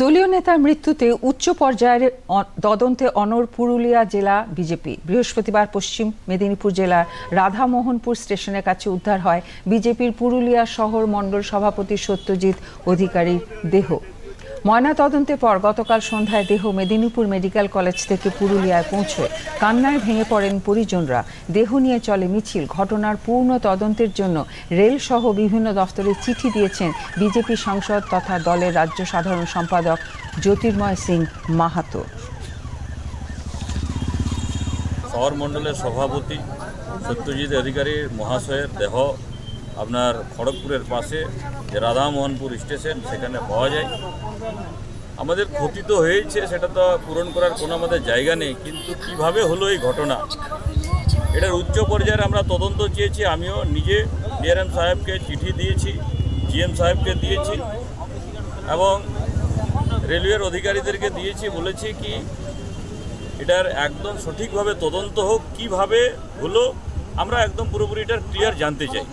দলীয় নেতার মৃত্যুতে উচ্চ পর্যায়ের তদন্তে অনর পুরুলিয়া জেলা বিজেপি। বৃহস্পতিবার পশ্চিম মেদিনীপুর জেলার রাধামোহনপুর স্টেশনের কাছে উদ্ধার হয় বিজেপির পুরুলিয়া শহর মণ্ডল সভাপতি সত্যজিৎ অধিকারীর দেহ। ময়না তদন্তের পর গতকাল সন্ধ্যায় দেহ মেদিনীপুর মেডিকেল কলেজ থেকে পুরুলিয়ায় পৌঁছয় কান্নায় ভেঙে পড়েন পরিজনরা। দেহ নিয়ে চলে মিছিল। ঘটনার পূর্ণ তদন্তের জন্য রেল সহ বিভিন্ন দফতরে চিঠি দিয়েছেন বিজেপি সাংসদ তথা দলের রাজ্য সাধারণ সম্পাদক জ্যোতির্ময় সিং মাহাতো। শহর মণ্ডলের সভাপতি সত্যজিৎ অধিকারী, মহাশয়ের দেহ আপনার খড়গপুরের পাশে যে রাধামোহনপুর স্টেশন, সেখানে পাওয়া যায়। আমাদের ক্ষতি তো হয়েছে, সেটা তো পূরণ করার কোনো আমাদের জায়গা নেই, কিন্তু কীভাবে হলো এই ঘটনা? এটার উচ্চ পর্যায়ে আমরা তদন্ত চেয়েছি, আমিও নিজে ডিআরএম সাহেবকে চিঠি দিয়েছি, জিএম সাহেবকে দিয়েছি, এবং রেলওয়ের অধিকারীদেরকে দিয়েছি, বলেছি কি এটার একদম সঠিকভাবে তদন্ত হোক, কীভাবে হলো, আমরা একদম পুরোপুরি এটার ক্লিয়ার জানতে চাই।